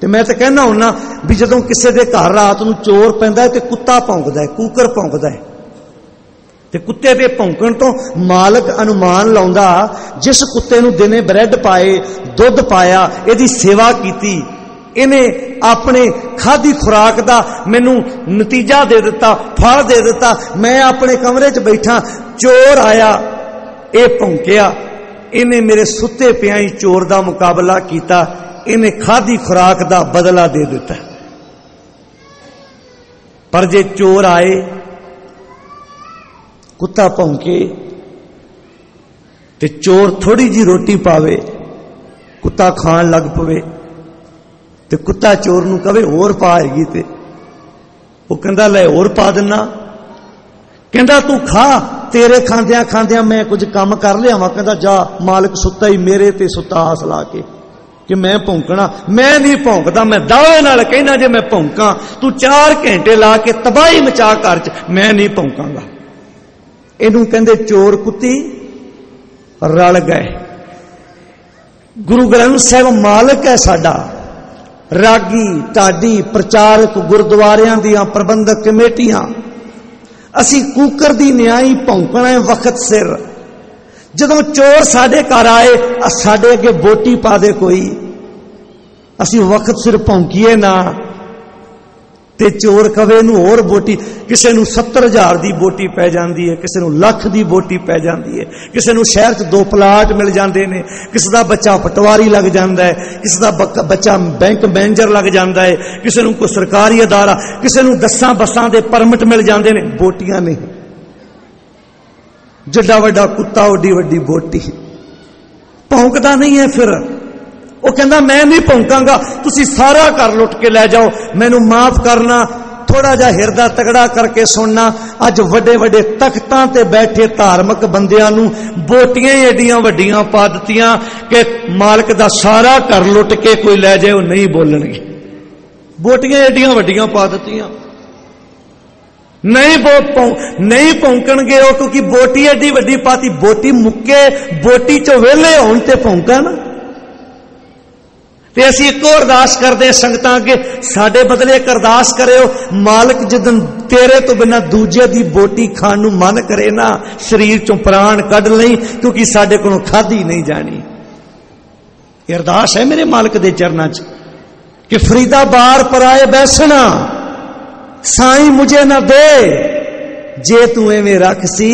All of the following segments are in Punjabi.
ਤੇ ਮੈਂ ਤਾਂ ਕਹਿਣਾ ਹੁੰਨਾ ਵੀ ਜਦੋਂ ਕਿਸੇ ਦੇ ਘਰ ਰਾਤ ਨੂੰ ਚੋਰ ਪੈਂਦਾ ਤੇ ਕੁੱਤਾ ਭੌਂਕਦਾ ਹੈ, ਕੂਕਰ ਭੌਂਕਦਾ ਹੈ। ਤੇ ਕੁੱਤੇ ਦੇ ਭੌਂਕਣ ਤੋਂ ਮਾਲਕ ਅਨੁਮਾਨ ਲਾਉਂਦਾ, ਜਿਸ ਕੁੱਤੇ ਨੂੰ ਦਿਨੇ ਬ੍ਰੈਡ ਪਾਏ, ਦੁੱਧ ਪਾਇਆ, ਇਹਦੀ ਸੇਵਾ ਕੀਤੀ, ਇਹਨੇ ਆਪਣੇ ਖਾਦੀ ਖੁਰਾਕ ਦਾ ਮੈਨੂੰ ਨਤੀਜਾ ਦੇ ਦਿੱਤਾ, ਫਲ ਦੇ ਦਿੱਤਾ, ਮੈਂ ਆਪਣੇ ਕਮਰੇ 'ਚ ਬੈਠਾ, ਚੋਰ ਆਇਆ, ਇਹ ਭੌਂਕਿਆ। ਇਹਨੇ ਮੇਰੇ ਸੁੱਤੇ ਪਿਆਂ ਹੀ ਚੋਰ ਦਾ ਮੁਕਾਬਲਾ ਕੀਤਾ, ਇਹਨੇ ਖਾਦੀ ਖੁਰਾਕ ਦਾ ਬਦਲਾ ਦੇ ਦਿੱਤਾ। ਪਰ ਜੇ ਚੋਰ ਆਏ, ਕੁੱਤਾ ਭੌਂਕੇ ਤੇ ਚੋਰ ਥੋੜੀ ਜੀ ਰੋਟੀ ਪਾਵੇ, ਕੁੱਤਾ ਖਾਣ ਲੱਗ ਪਵੇ ਤੇ ਕੁੱਤਾ ਚੋਰ ਨੂੰ ਕਵੇ, ਹੋਰ ਪਾਏਗੀ ਤੇ। ਉਹ ਕਹਿੰਦਾ, ਲੈ ਹੋਰ ਪਾ ਦਿੰਨਾ। ਕਹਿੰਦਾ, ਤੂੰ ਖਾ, ਤੇਰੇ ਖਾਂਦਿਆਂ ਖਾਂਦਿਆਂ ਮੈਂ ਕੁਝ ਕੰਮ ਕਰ ਲਿਆਵਾਂ। ਕਹਿੰਦਾ, ਜਾ, ਮਾਲਕ ਸੁੱਤਾ ਹੀ ਮੇਰੇ ਤੇ ਸੁੱਤਾ ਆਸ ਲਾ ਕੇ ਕਿ ਮੈਂ ਭੌਂਕਣਾ। ਮੈਂ ਨਹੀਂ ਭੌਂਕਦਾ, ਮੈਂ ਦਾਅਵੇ ਨਾਲ ਕਹਿੰਦਾ, ਜੇ ਮੈਂ ਭੌਂਕਾਂ, ਤੂੰ 4 ਘੰਟੇ ਲਾ ਕੇ ਤਬਾਹੀ ਮਚਾ ਘਰ ਚ, ਮੈਂ ਨਹੀਂ ਭੌਂਕਾਂਗਾ। ਇਹਨੂੰ ਕਹਿੰਦੇ, ਚੋਰ ਕੁੱਤੀ, ਰਲ ਗਏ। ਗੁਰੂ ਗ੍ਰੰਥ ਸਾਹਿਬ ਮਾਲਕ ਹੈ ਸਾਡਾ। ਰਾਗੀ, ਢਾਡੀ, ਪ੍ਰਚਾਰਕ ਗੁਰਦੁਆਰਿਆਂ ਦੀਆਂ ਪ੍ਰਬੰਧਕ ਕਮੇਟੀਆਂ ਅਸੀਂ ਕੂਕਰ ਦੀ ਨਿਆਈ ਭੌਂਕਣਾ ਹੈ ਵਕਤ ਸਿਰ। ਜਦੋਂ ਚੋਰ ਸਾਡੇ ਘਰ ਆਏ ਸਾਡੇ ਅੱਗੇ ਬੋਟੀ ਪਾ ਦੇ ਕੋਈ। ਅਸੀਂ ਵਕਤ ਸਿਰ ਭੌਂਕੀਏ ਨਾ। ਤੇ ਚੋਰ ਕਵੇ ਨੂੰ ਹੋਰ ਬੋਟੀ ਕਿਸੇ ਨੂੰ 70000 ਦੀ ਬੋਟੀ ਪੈ ਜਾਂਦੀ ਹੈ, ਕਿਸੇ ਨੂੰ ਲੱਖ ਦੀ ਬੋਟੀ ਪੈ ਜਾਂਦੀ ਹੈ, ਕਿਸੇ ਨੂੰ ਸ਼ਹਿਰ 'ਚ ਦੋ ਪਲਾਟ ਮਿਲ ਜਾਂਦੇ ਨੇ, ਕਿਸੇ ਦਾ ਬੱਚਾ ਪਟਵਾਰੀ ਲੱਗ ਜਾਂਦਾ ਹੈ, ਕਿਸੇ ਦਾ ਬੱਚਾ ਬੈਂਕ ਮੈਨੇਜਰ ਲੱਗ ਜਾਂਦਾ ਹੈ, ਕਿਸੇ ਨੂੰ ਕੋਈ ਸਰਕਾਰੀ ਅਦਾਰਾ, ਕਿਸੇ ਨੂੰ ਦਸਾਂ ਬੱਸਾਂ ਦੇ ਪਰਮਿਟ ਮਿਲ ਜਾਂਦੇ ਨੇ ਬੋਟੀਆਂ ਨਹੀਂ। ਜਿੱਡਾ ਵੱਡਾ ਕੁੱਤਾ, ਓਡੀ ਵੱਡੀ ਬੋਟੀ ਭੌਂਕਦਾ ਨਹੀਂ ਹੈ ਫਿਰ। ਉਹ ਕਹਿੰਦਾ, ਮੈਂ ਨਹੀਂ ਭੌਂਕਾਂਗਾ। ਤੁਸੀਂ ਸਾਰਾ ਘਰ ਲੁੱਟ ਕੇ ਲੈ ਜਾਓ। ਮੈਨੂੰ ਮਾਫ ਕਰਨਾ। ਥੋੜਾ ਜਿਹਾ ਹਿਰਦਾ ਤਗੜਾ ਕਰਕੇ ਸੁਣਨਾ। ਅੱਜ ਵੱਡੇ ਵੱਡੇ ਤਖਤਾਂ ਤੇ ਬੈਠੇ ਧਾਰਮਿਕ ਬੰਦਿਆਂ ਨੂੰ ਬੋਟੀਆਂ ਏਡੀਆਂ ਵੱਡੀਆਂ ਪਾ ਦਿੱਤੀਆਂ ਕਿ ਮਾਲਕ ਦਾ ਸਾਰਾ ਘਰ ਲੁੱਟ ਕੇ ਕੋਈ ਲੈ ਜਾਏ, ਉਹ ਨਹੀਂ ਬੋਲਣਗੇ। ਬੋਟੀਆਂ ਏਡੀਆਂ ਵੱਡੀਆਂ ਪਾ ਦਿੱਤੀਆਂ। ਨਹੀਂ ਬੋ ਨਹੀਂ ਭੌਂਕਣਗੇ ਉਹ ਕਿਉਂਕਿ ਬੋਟੀ ਏਡੀ ਵੱਡੀ ਪਾਤੀ। ਬੋਟੀ ਮੁੱਕੇ, ਬੋਟੀ ਚੋਂ ਵਿਹਲੇ ਹੋਣ ਤੇ ਭੌਂਕਣ। ਤੇ ਅਸੀਂ ਇੱਕੋ ਅਰਦਾਸ ਕਰਦੇ ਹਾਂ ਸੰਗਤਾਂ ਅੱਗੇ, ਸਾਡੇ ਬਦਲੇ ਇੱਕ ਅਰਦਾਸ ਕਰਿਓ, ਮਾਲਕ ਜਦੋਂ ਤੇਰੇ ਤੋਂ ਬਿਨਾ ਦੂਜੇ ਦੀ ਬੋਟੀ ਖਾਣ ਨੂੰ ਮਨ ਕਰੇ ਨਾ, ਸਰੀਰ ਚੋਂ ਪ੍ਰਾਣ ਕੱਢ ਲਈ, ਕਿਉਂਕਿ ਸਾਡੇ ਕੋਲੋਂ ਖਾਧੀ ਨਹੀਂ ਜਾਣੀ। ਇਹ ਅਰਦਾਸ ਹੈ ਮੇਰੇ ਮਾਲਕ ਦੇ ਚਰਨਾਂ 'ਚ, ਕਿ ਫਰੀਦਾ ਬਾਰ ਪਰਾਏ ਬੈਸਣਾ, ਸਾਈਂ ਮੁਝੇ ਨਾ ਦੇ, ਜੇ ਤੂੰ ਐਵੇਂ ਰੱਖ ਸੀ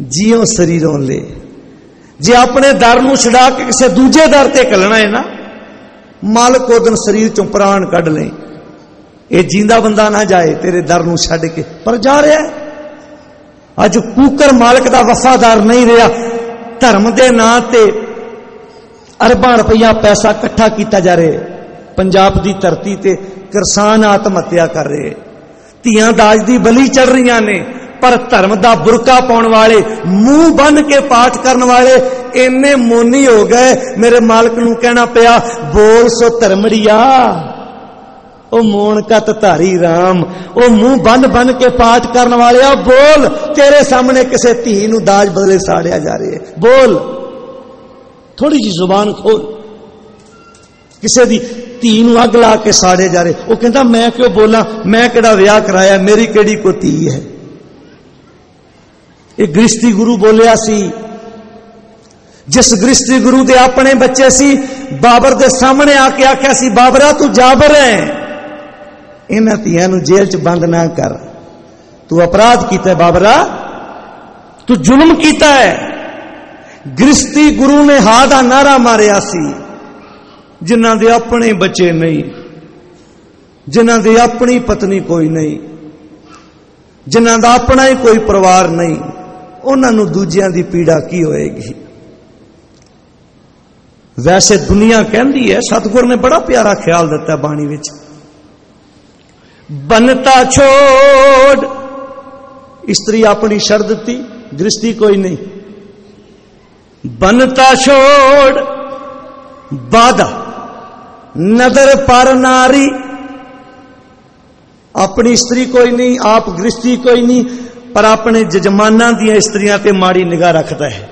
ਜਿਉ ਸਰੀਰੋਂ ਲੈ। ਜੇ ਆਪਣੇ ਦਰ ਨੂੰ ਛਡਾ ਕੇ ਕਿਸੇ ਦੂਜੇ ਦਰ ਤੇ ਕੱਲਣਾ ਹੈ ਨਾ ਮਾਲਕ ਉਹਦਨ ਸਰੀਰ ਚੋਂ ਪ੍ਰਾਣ ਕੱਢ ਲੈ ਇਹ ਜਿੰਦਾ ਬੰਦਾ ਨਾ ਜਾਏ, ਤੇਰੇ ਦਰ ਨੂੰ ਛੱਡ ਕੇ। ਪਰ ਜਾ ਰਿਹਾ ਅੱਜ ਕੂਕਰ ਮਾਲਕ ਦਾ ਵਫਾਦਾਰ ਨਹੀਂ ਰਿਹਾ। ਧਰਮ ਦੇ ਨਾਂ ਤੇ ਅਰਬਾਂ ਰੁਪਈਆ ਪੈਸਾ ਇਕੱਠਾ ਕੀਤਾ ਜਾ ਰਿਹਾ ਪੰਜਾਬ ਦੀ ਧਰਤੀ ਤੇ ਕਿਸਾਨ ਆਤਮ ਹੱਤਿਆ ਕਰ ਰਹੇ ਧੀਆਂ ਦਾਜ ਦੀ ਬਲੀ ਚੜ ਰਹੀਆਂ ਨੇ। ਪਰ ਧਰਮ ਦਾ ਬੁਰਕਾ ਪਾਉਣ ਵਾਲੇ, ਮੂੰਹ ਬੰਨ ਕੇ ਪਾਠ ਕਰਨ ਵਾਲੇ, ਇੰਨੇ ਮੋਨੀ ਹੋ ਗਏ, ਮੇਰੇ ਮਾਲਕ ਨੂੰ ਕਹਿਣਾ ਪਿਆ, ਬੋਲ ਸੋ ਧਰਮੜੀਆ। ਉਹ ਮੋਣ ਕਤ ਧਾਰੀ RAM ਉਹ ਮੂੰਹ ਬੰਨ ਬੰਨ ਕੇ ਪਾਠ ਕਰਨ ਵਾਲਿਆ, ਬੋਲ, ਤੇਰੇ ਸਾਹਮਣੇ ਕਿਸੇ ਧੀ ਨੂੰ ਦਾਜ ਬਦਲੇ ਸਾੜਿਆ ਜਾ ਰਿਹਾ ਹੈ। ਬੋਲ ਥੋੜੀ ਜੀ ਜ਼ੁਬਾਨ ਖੋਲ। ਕਿਸੇ ਦੀ ਧੀ ਨੂੰ ਅੱਗ ਲਾ ਕੇ ਸਾੜੇ ਜਾ ਰਹੇ ਉਹ ਕਹਿੰਦਾ, ਮੈਂ ਕਿਉਂ ਬੋਲਾਂ? ਮੈਂ ਕਿਹੜਾ ਵਿਆਹ ਕਰਾਇਆ? ਮੇਰੀ ਕਿਹੜੀ ਕੋ ਧੀ ਹੈ? ਇਹ ਗ੍ਰਿਸ਼ਤੀ ਗੁਰੂ ਬੋਲਿਆ ਸੀ। ਜਿਸ ਗ੍ਰਿਸ਼ਤੀ ਗੁਰੂ ਦੇ ਆਪਣੇ ਬੱਚੇ ਸੀ, ਬਾਬਰ ਦੇ ਸਾਹਮਣੇ ਆ ਕੇ ਆਖਿਆ ਸੀ, ਬਾਬਰਾ, ਤੂੰ ਜਾਬਰ ਹੈ। ਇਹਨਾਂ ਧੀਆਂ ਨੂੰ ਜੇਲ੍ਹ 'ਚ ਬੰਦ ਨਾ ਕਰ। ਤੂੰ ਅਪਰਾਧ ਕੀਤਾ ਬਾਬਰਾ। ਤੂੰ ਜ਼ੁਲਮ ਕੀਤਾ ਹੈ। ਗ੍ਰਿਸ਼ਤੀ ਗੁਰੂ ਨੇ ਹਾ ਦਾ ਨਾਰਾ ਮਾਰਿਆ ਸੀ। ਜਿਨ੍ਹਾਂ ਦੇ ਆਪਣੇ ਬੱਚੇ ਨਹੀਂ, ਜਿਨ੍ਹਾਂ ਦੀ ਆਪਣੀ ਪਤਨੀ ਕੋਈ ਨਹੀਂ, ਜਿਨ੍ਹਾਂ ਦਾ ਆਪਣਾ ਹੀ ਕੋਈ ਪਰਿਵਾਰ ਨਹੀਂ। ਉਹਨਾਂ ਨੂੰ ਦੂਜਿਆਂ ਦੀ ਪੀੜਾ ਕੀ ਹੋਏਗੀ? ਵੈਸੇ ਦੁਨੀਆ ਕਹਿੰਦੀ ਹੈ, ਸਤਿਗੁਰ ਨੇ ਬੜਾ ਪਿਆਰਾ ਖਿਆਲ ਦਿੱਤਾ ਬਾਣੀ ਵਿੱਚ। ਬਨਤਾ ਛੋੜ। ਇਸਤਰੀ ਆਪਣੀ ਸ਼ਰਤ ਦਿੱਤੀ, ਦ੍ਰਿਸ਼ਟੀ ਕੋਈ ਨਹੀਂ। ਬਨਤਾ ਛੋੜ। ਬਾਦਾ ਨਦਰ ਪਰ ਨਾਰੀ। ਆਪਣੀ ਇਸਤਰੀ ਕੋਈ ਨਹੀਂ, ਆਪ ਗ੍ਰਸਤੀ ਕੋਈ ਨਹੀਂ। ਪਰ ਆਪਣੇ ਜਜਮਾਨਾਂ ਦੀਆਂ ਇਸਤਰੀਆਂ ਤੇ ਮਾੜੀ ਨਿਗਾਹ ਰੱਖਦਾ ਹੈ।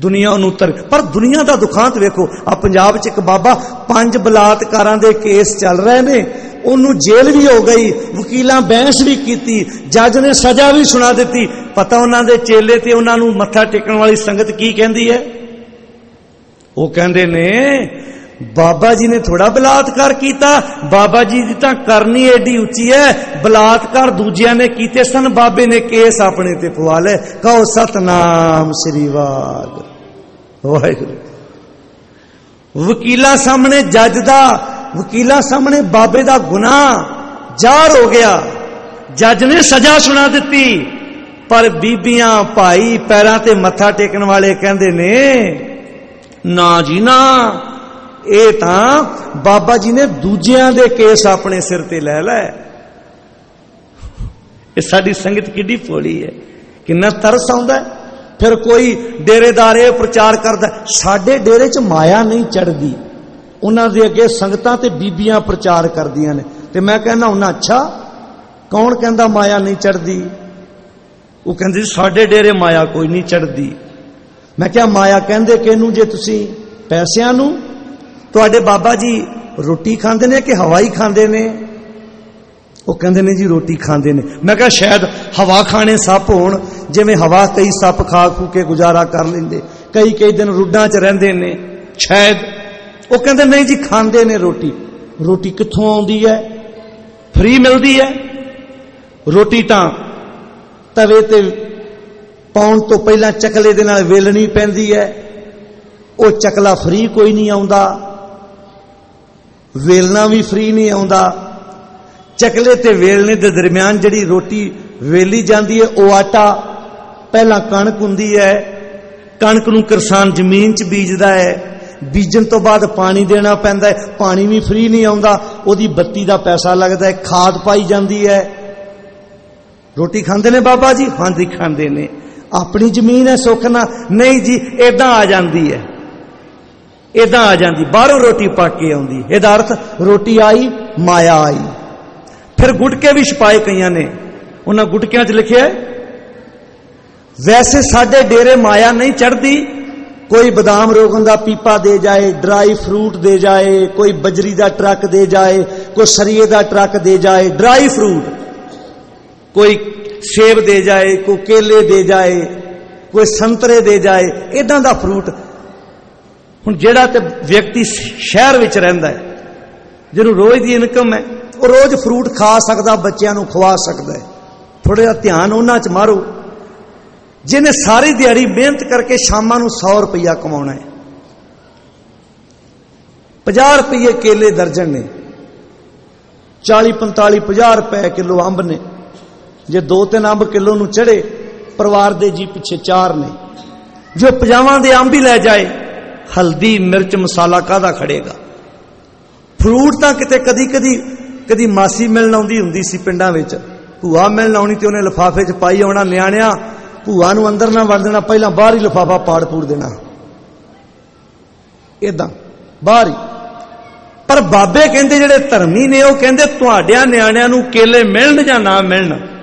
ਦੁਨੀਆ ਨੂੰ ਤਰ, ਪਰ ਦੁਨੀਆ ਦਾ ਦੁਖਾਂਤ ਵੇਖੋ ਆ ਪੰਜਾਬ 'ਚ ਇੱਕ ਬਾਬਾ, ਪੰਜ ਬਲਾਤਕਾਰਾਂ ਦੇ ਕੇਸ ਚੱਲ ਰਹੇ ਨੇ। ਉਹਨੂੰ ਜੇਲ੍ਹ ਵੀ ਹੋ ਗਈ, ਵਕੀਲਾਂ ਬਹਿਸ ਵੀ ਕੀਤੀ, ਜੱਜ ਨੇ ਸਜ਼ਾ ਵੀ ਸੁਣਾ ਦਿੱਤੀ। ਪਤਾ ਉਹਨਾਂ ਦੇ ਚੇਲੇ ਤੇ ਉਹਨਾਂ ਨੂੰ ਮੱਥਾ ਟੇਕਣ ਵਾਲੀ ਸੰਗਤ ਕੀ ਕਹਿੰਦੀ ਹੈ? ਉਹ ਕਹਿੰਦੇ ਨੇ ਬਾਬਾ ਜੀ ਨੇ ਥੋੜਾ ਬਲਾਤਕਾਰ ਕੀਤਾ। ਬਾਬਾ ਜੀ ਦੀ ਤਾਂ ਕਰਨੀ ਏਡੀ ਉੱਚੀ ਹੈ ਬਲਾਤਕਾਰ ਦੂਜਿਆਂ ਨੇ ਕੀਤੇ ਸਨ, ਬਾਬੇ ਨੇ ਕੇਸ ਆਪਣੇ ਤੇ ਪਵਾ ਲੈ ਕਹੋ, ਸਤਨਾਮ ਸ੍ਰੀ ਵਾਗ। ਵਾਹਿਗੁਰੂ। ਵਕੀਲਾਂ ਸਾਹਮਣੇ ਜੱਜ ਦਾ, ਵਕੀਲਾਂ ਸਾਹਮਣੇ ਬਾਬੇ ਦਾ ਗੁਨਾਹ ਜ਼ਾਹਰ ਹੋ ਗਿਆ। ਜੱਜ ਨੇ ਸਜ਼ਾ ਸੁਣਾ ਦਿੱਤੀ। ਪਰ ਬੀਬੀਆਂ ਭਾਈ ਪੈਰਾਂ ਤੇ ਮੱਥਾ ਟੇਕਣ ਵਾਲੇ ਕਹਿੰਦੇ ਨੇ, ਨਾ ਜੀ, ਨਾ। ਇਹ ਤਾਂ ਬਾਬਾ ਜੀ ਨੇ ਦੂਜਿਆਂ ਦੇ ਕੇਸ ਆਪਣੇ ਸਿਰ ਤੇ ਲੈ ਲੈ। ਇਹ ਸਾਡੀ ਸੰਗਤ ਕਿੱਡੀ ਫੋਲੀ ਹੈ। ਕਿੰਨਾ ਤਰਸ ਆਉਂਦਾ ਫਿਰ ਕੋਈ ਡੇਰੇਦਾਰ ਇਹ ਪ੍ਰਚਾਰ ਕਰਦਾ ਸਾਡੇ ਡੇਰੇ 'ਚ ਮਾਇਆ ਨਹੀਂ ਚੜਦੀ। ਉਹਨਾਂ ਦੇ ਅੱਗੇ ਸੰਗਤਾਂ ਤੇ ਬੀਬੀਆਂ ਪ੍ਰਚਾਰ ਕਰਦੀਆਂ ਨੇ। ਤੇ ਮੈਂ ਕਹਿੰਦਾ ਉਹਨਾਂ ਅੱਛਾ ਕੌਣ ਕਹਿੰਦਾ ਮਾਇਆ ਨਹੀਂ ਚੜਦੀ? ਉਹ ਕਹਿੰਦੇ ਜੀ, ਸਾਡੇ ਡੇਰੇ ਮਾਇਆ ਕੋਈ ਨਹੀਂ ਚੜਦੀ। ਮੈਂ ਕਿਹਾ ਮਾਇਆ ਕਹਿੰਦੇ ਕਿਹਨੂੰ ਜੇ ਤੁਸੀਂ? ਪੈਸਿਆਂ ਨੂੰ? ਤੁਹਾਡੇ ਬਾਬਾ ਜੀ ਰੋਟੀ ਖਾਂਦੇ ਨੇ ਕਿ ਹਵਾ ਹੀ ਖਾਂਦੇ ਨੇ? ਉਹ ਕਹਿੰਦੇ ਨੇ ਜੀ ਰੋਟੀ ਖਾਂਦੇ ਨੇ। ਮੈਂ ਕਿਹਾ ਸ਼ਾਇਦ ਹਵਾ ਖਾਣੇ ਸੱਪ ਹੋਣ, ਜਿਵੇਂ ਹਵਾ ਕਈ ਸੱਪ ਖਾ ਖੂ ਕੇ ਗੁਜ਼ਾਰਾ ਕਰ ਲੈਂਦੇ, ਕਈ ਕਈ ਦਿਨ ਰੁੱਡਾਂ 'ਚ ਰਹਿੰਦੇ ਨੇ। ਸ਼ਾਇਦ ਉਹ ਕਹਿੰਦੇ ਨਹੀਂ ਜੀ ਖਾਂਦੇ ਨੇ ਰੋਟੀ। ਰੋਟੀ ਕਿੱਥੋਂ ਆਉਂਦੀ ਹੈ? ਫ੍ਰੀ ਮਿਲਦੀ ਹੈ? ਰੋਟੀ ਤਾਂ ਤਵੇ ਤੇ ਪਾਉਣ ਤੋਂ ਪਹਿਲਾਂ ਚਕਲੇ ਦੇ ਨਾਲ ਵੇਲਣੀ ਪੈਂਦੀ ਹੈ। ਉਹ ਚਕਲਾ ਫ੍ਰੀ ਕੋਈ ਨਹੀਂ ਆਉਂਦਾ। ਵੇਲਣਾ ਵੀ ਫ੍ਰੀ ਨਹੀਂ ਆਉਂਦਾ। ਚਕਲੇ ਤੇ ਵੇਲਣੇ ਦੇ ਦਰਮਿਆਨ ਜਿਹੜੀ ਰੋਟੀ ਵੇਲੀ ਜਾਂਦੀ ਹੈ, ਉਹ ਆਟਾ ਪਹਿਲਾਂ ਕਣਕ ਹੁੰਦੀ ਹੈ। ਕਣਕ ਨੂੰ ਕਿਸਾਨ ਜ਼ਮੀਨ 'ਚ ਬੀਜਦਾ ਹੈ। ਬੀਜਣ ਤੋਂ ਬਾਅਦ ਪਾਣੀ ਦੇਣਾ ਪੈਂਦਾ ਹੈ। ਪਾਣੀ ਵੀ ਫ੍ਰੀ ਨਹੀਂ ਆਉਂਦਾ। ਉਹਦੀ ਬੱਤੀ ਦਾ ਪੈਸਾ ਲੱਗਦਾ ਹੈ। ਖਾਦ ਪਾਈ ਜਾਂਦੀ ਹੈ। ਰੋਟੀ ਖਾਂਦੇ ਨੇ ਬਾਬਾ ਜੀ? ਹਾਂਜੀ, ਖਾਂਦੇ ਨੇ। ਆਪਣੀ ਜ਼ਮੀਨ ਹੈ ਸੁੱਖ ਨਾਲ। ਨਹੀਂ ਜੀ ਇਦਾਂ ਆ ਜਾਂਦੀ ਹੈ। ਇਦਾਂ ਆ ਜਾਂਦੀ, ਬਾਹਰੋਂ ਰੋਟੀ ਪੱਕ ਕੇ ਆਉਂਦੀ। ਇਹਦਾ ਅਰਥ, ਰੋਟੀ ਆਈ, ਮਾਇਆ ਆਈ। ਫਿਰ ਗੁਟਕੇ ਵੀ ਛਪਾਏ ਕਈਆਂ ਨੇ। ਉਹਨਾਂ ਗੁਟਕਿਆਂ 'ਚ ਲਿਖਿਆ ਵੈਸੇ ਸਾਡੇ ਡੇਰੇ ਮਾਇਆ ਨਹੀਂ ਚੜਦੀ ਕੋਈ ਬਦਾਮ ਰੋਗਨ ਦਾ ਪੀਪਾ ਦੇ ਜਾਏ, ਡਰਾਈ ਫਰੂਟ ਦੇ ਜਾਏ, ਕੋਈ ਬਜਰੀ ਦਾ ਟਰੱਕ ਦੇ ਜਾਏ, ਕੋਈ ਸਰੀਏ ਦਾ ਟਰੱਕ ਦੇ ਜਾਏ, ਡਰਾਈ ਫਰੂਟ। ਕੋਈ ਸੇਬ ਦੇ ਜਾਏ, ਕੋਈ ਕੇਲੇ ਦੇ ਜਾਏ, ਕੋਈ ਸੰਤਰੇ ਦੇ ਜਾਏ ਇਦਾਂ ਦਾ ਫਰੂਟ ਹੁਣ ਜਿਹੜਾ ਤੇ ਵਿਅਕਤੀ ਸ਼ਹਿਰ ਵਿੱਚ ਰਹਿੰਦਾ ਹੈ, ਜਿਹਨੂੰ ਰੋਜ਼ ਦੀ ਇਨਕਮ ਹੈ, ਉਹ ਰੋਜ਼ ਫਰੂਟ ਖਾ ਸਕਦਾ, ਬੱਚਿਆਂ ਨੂੰ ਖਵਾ ਸਕਦਾ ਹੈ। ਥੋੜਾ ਜਿਹਾ ਧਿਆਨ ਉਹਨਾਂ 'ਚ ਮਾਰੋ। ਜਿਹਨੇ ਸਾਰੀ ਦਿਹਾੜੀ ਮਿਹਨਤ ਕਰਕੇ ਸ਼ਾਮਾਂ ਨੂੰ 100 ਰੁਪਇਆ ਕਮਾਉਣਾ ਹੈ। 50 ਰੁਪਏ ਕੇਲੇ ਦਰਜਨ ਨੇ। 40 45 50 ਰੁਪਏ ਕਿਲੋ ਅੰਬ ਨੇ। ਜੇ ਦੋ ਤਿੰਨ ਅੰਬ ਕਿਲੋ ਨੂੰ ਚੜੇ ਪਰਿਵਾਰ ਦੇ ਜੀ ਪਿੱਛੇ ਚਾਰ ਨੇ। ਜੋ ਪਜਾਵਾਂ ਦੇ ਅੰਬ ਹੀ ਲੈ ਜਾਏ ਹਲਦੀ, ਮਿਰਚ, ਮਸਾਲਾ ਕਾਦਾ ਖੜੇਗਾ? ਫਰੂਟ ਤਾਂ ਕਿਤੇ ਕਦੀ ਕਦੀ ਕਦੀ ਮਾਸੀ ਮਿਲਣ ਆਉਂਦੀ ਹੁੰਦੀ ਸੀ ਪਿੰਡਾਂ ਵਿੱਚ। ਭੂਆ ਮਿਲਣ ਆਉਣੀ ਤੇ ਉਹਨੇ ਲਿਫਾਫੇ 'ਚ ਪਾਈ ਆਉਣਾ ਨਿਆਣਿਆਂ, ਭੂਆ ਨੂੰ ਅੰਦਰ ਨਾ ਵੜ ਦੇਣਾ, ਪਹਿਲਾਂ ਬਾਹਰ ਹੀ ਲਿਫਾਫਾ ਪਾੜ ਪੂੜ ਦੇਣਾ। ਇਦਾਂ ਬਾਹਰ ਹੀ। ਪਰ ਬਾਬੇ ਕਹਿੰਦੇ ਜਿਹੜੇ ਧਰਮੀ ਨੇ, ਉਹ ਕਹਿੰਦੇ ਤੁਹਾਡਿਆਂ ਨਿਆਣਿਆਂ ਨੂੰ ਕੇਲੇ ਮਿਲਣ ਜਾਂ ਨਾ ਮਿਲਣ?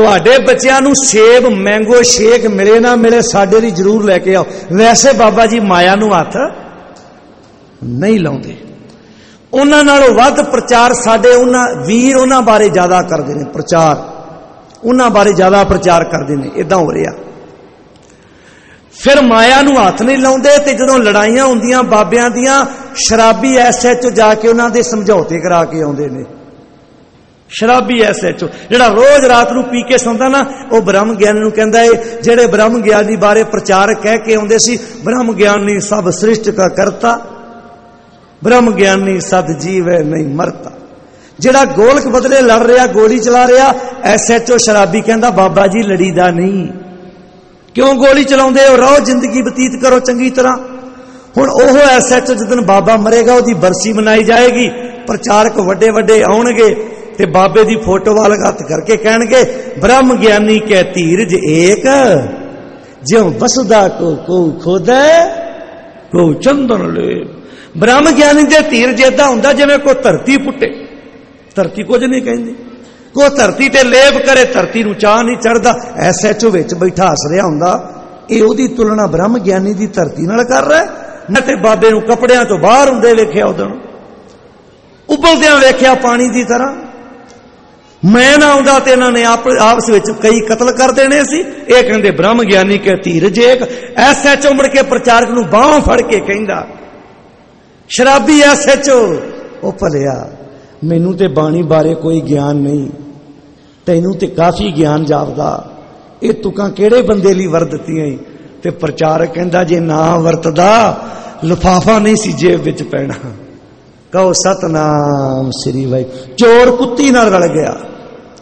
ਤੁਹਾਡੇ ਬੱਚਿਆਂ ਨੂੰ ਸੇਬ ਮੈਂਗੋ ਸ਼ੇਕ ਮਿਲੇ ਨਾ ਮਿਲੇ, ਸਾਡੇ ਲਈ ਜ਼ਰੂਰ ਲੈ ਕੇ ਆਓ। ਵੈਸੇ ਬਾਬਾ ਜੀ ਮਾਇਆ ਨੂੰ ਹੱਥ ਨਹੀਂ ਲਾਉਂਦੇ। ਉਹਨਾਂ ਨਾਲੋਂ ਵੱਧ ਪ੍ਰਚਾਰ ਸਾਡੇ, ਉਹਨਾਂ ਵੀਰ ਉਹਨਾਂ ਬਾਰੇ ਜ਼ਿਆਦਾ ਕਰਦੇ ਨੇ ਪ੍ਰਚਾਰ। ਉਹਨਾਂ ਬਾਰੇ ਜ਼ਿਆਦਾ ਪ੍ਰਚਾਰ ਕਰਦੇ ਨੇ ਇਦਾਂ ਹੋ ਰਿਹਾ। ਫਿਰ ਮਾਇਆ ਨੂੰ ਹੱਥ ਨਹੀਂ ਲਾਉਂਦੇ ਤੇ ਜਦੋਂ ਲੜਾਈਆਂ ਹੁੰਦੀਆਂ, ਬਾਬਿਆਂ ਦੀਆਂ, ਸ਼ਰਾਬੀ ਐਸਐਚਓ ਜਾ ਕੇ ਉਹਨਾਂ ਦੇ ਸਮਝੌਤੇ ਕਰਾ ਕੇ ਆਉਂਦੇ ਨੇ। ਸ਼ਰਾਬੀ ਐਸਐਚਓ ਜਿਹੜਾ ਰੋਜ਼ ਰਾਤ ਨੂੰ ਪੀ ਕੇ ਸੌਂਦਾ ਨਾ, ਉਹ ਬ੍ਰਹਮ ਗਿਆਨੀ ਨੂੰ ਕਹਿੰਦਾ ਏ, ਜਿਹੜੇ ਬ੍ਰਹਮ ਗਿਆਨੀ ਬਾਰੇ ਪ੍ਰਚਾਰਕ ਕਹਿ ਕੇ ਆਉਂਦੇ ਸੀ ਬ੍ਰਹਮ ਗਿਆਨੀ ਸਭ ਸ੍ਰਿਸ਼ਟ ਦਾ ਕਰਤਾ ਬ੍ਰਹਮ ਗਿਆਨੀ ਸਦ ਜੀਵ ਹੈ ਨਹੀਂ ਮਰਤਾ। ਜਿਹੜਾ ਗੋਲਕ ਬਦਲੇ ਲੜ ਰਿਹਾ, ਗੋਲੀ ਚਲਾ ਰਿਹਾ ਐਸਐਚਓ ਸ਼ਰਾਬੀ ਕਹਿੰਦਾ, ਬਾਬਾ ਜੀ ਲੜੀਦਾ ਨਹੀਂ। ਕਿਉਂ ਗੋਲੀ ਚਲਾਉਂਦੇ ਹੋ? ਰਹੋ ਜ਼ਿੰਦਗੀ ਬਤੀਤ ਕਰੋ ਚੰਗੀ ਤਰ੍ਹਾਂ। ਹੁਣ ਉਹ ਐਸਐਚਓ ਜਦੋਂ ਬਾਬਾ ਮਰੇਗਾ, ਉਹਦੀ ਬਰਸੀ ਮਨਾਈ ਜਾਏਗੀ। ਪ੍ਰਚਾਰਕ ਵੱਡੇ ਵੱਡੇ ਆਉਣਗੇ। ਤੇ ਬਾਬੇ ਦੀ ਫੋਟੋ ਵੱਲ ਹੱਥ ਕਰਕੇ ਕਹਿਣਗੇ, ਬ੍ਰਹਮ ਗਿਆਨੀ ਕੈ ਧੀਰਜ ਏਕ, ਜਿਉ ਵਸਦਾ ਕੋ ਕੋ ਖੋਦੈ ਕੋ ਚੰਦਨ ਲੈ। ਬ੍ਰਹਮ ਗਿਆਨੀ ਦੇ ਧੀਰਜ ਏਦਾਂ ਹੁੰਦਾ ਜਿਵੇਂ ਕੋ ਧਰਤੀ ਪੁੱਟੇ। ਧਰਤੀ ਕੁਝ ਨਹੀਂ ਕਹਿੰਦੀ। ਕੋ ਧਰਤੀ ਤੇ ਲੇਪ ਕਰੇ, ਧਰਤੀ ਨੂੰ ਚਾਹ ਨਹੀਂ ਚੜਦਾ ਐਸਐਚਓ ਵਿੱਚ ਬੈਠਾ ਹੱਸ ਰਿਹਾ ਹੁੰਦਾ, ਇਹ ਉਹਦੀ ਤੁਲਨਾ ਬ੍ਰਹਮ ਗਿਆਨੀ ਦੀ ਧਰਤੀ ਨਾਲ ਕਰ ਰਿਹਾ ਨਾ ਤੇ ਬਾਬੇ ਨੂੰ ਕੱਪੜਿਆਂ ਤੋਂ ਬਾਹਰ ਹੁੰਦੇ ਵੇਖਿਆ ਉਦੋਂ ਉਬਲਦਿਆਂ ਵੇਖਿਆ ਪਾਣੀ ਦੀ ਤਰ੍ਹਾਂ। ਮੈਂ ਨਾ ਆਉਂਦਾ ਤੇ ਇਹਨਾਂ ਨੇ ਆਪ ਆਪਸ ਵਿੱਚ ਕਈ ਕਤਲ ਕਰ ਦੇਣੇ ਸੀ। ਇਹ ਕਹਿੰਦੇ, ਬ੍ਰਹਮ ਗਿਆਨੀ ਕੇ ਧੀਰਜ ਏਕ ਐਸਐਚਓ ਮੁੜ ਕੇ ਪ੍ਰਚਾਰਕ ਨੂੰ ਬਾਹਾਂ ਫੜ ਕੇ ਕਹਿੰਦਾ, ਸ਼ਰਾਬੀ ਐਸਐਚਓ ਉਹ ਭਲਿਆ, ਮੈਨੂੰ ਤੇ ਬਾਣੀ ਬਾਰੇ ਕੋਈ ਗਿਆਨ ਨਹੀਂ। ਤੈਨੂੰ ਤੇ ਕਾਫੀ ਗਿਆਨ ਜਾਪਦਾ। ਇਹ ਤੁਕਾਂ ਕਿਹੜੇ ਬੰਦੇ ਲਈ ਵਰਤਤੀਆਂ ਈ? ਤੇ ਪ੍ਰਚਾਰਕ ਕਹਿੰਦਾ, ਜੇ ਨਾ ਵਰਤਦਾ, ਲਫਾਫਾ ਨਹੀਂ ਸੀ ਜੇਬ ਵਿੱਚ ਪੈਣਾ। ਕਹੋ, ਸਤਨਾਮ ਸ੍ਰੀ ਵਾਹਿ ਚੋਰ ਕੁੱਤੀ ਨਾਲ ਰਲ ਗਿਆ।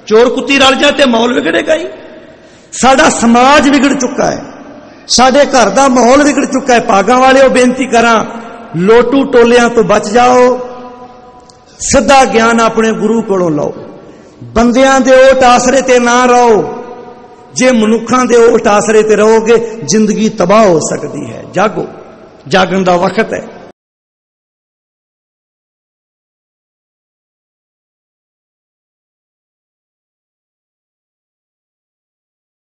ਚੋਰ ਕੁੱਤੀ ਰਲ ਜਾ ਤੇ ਮਾਹੌਲ ਵਿਗੜੇਗਾ ਹੀ ਸਾਡਾ ਸਮਾਜ ਵਿਗੜ ਚੁੱਕਾ ਹੈ। ਸਾਡੇ ਘਰ ਦਾ ਮਾਹੌਲ ਵਿਗੜ ਚੁੱਕਾ ਹੈ। ਭਾਗਾਂ ਵਾਲਿਓ ਬੇਨਤੀ ਕਰਾਂ, ਲੋਟੂ ਟੋਲਿਆਂ ਤੋਂ ਬਚ ਜਾਓ। ਸਿੱਧਾ ਗਿਆਨ ਆਪਣੇ ਗੁਰੂ ਕੋਲੋਂ ਲਓ। ਬੰਦਿਆਂ ਦੇ ਓਟ ਆਸਰੇ ਤੇ ਨਾ ਰਹੋ। ਜੇ ਮਨੁੱਖਾਂ ਦੇ ਓਟ ਆਸਰੇ ਤੇ ਰਹੋਗੇ, ਜ਼ਿੰਦਗੀ ਤਬਾਹ ਹੋ ਸਕਦੀ ਹੈ। ਜਾਗੋ। ਜਾਗਣ ਦਾ ਵਕਤ ਹੈ।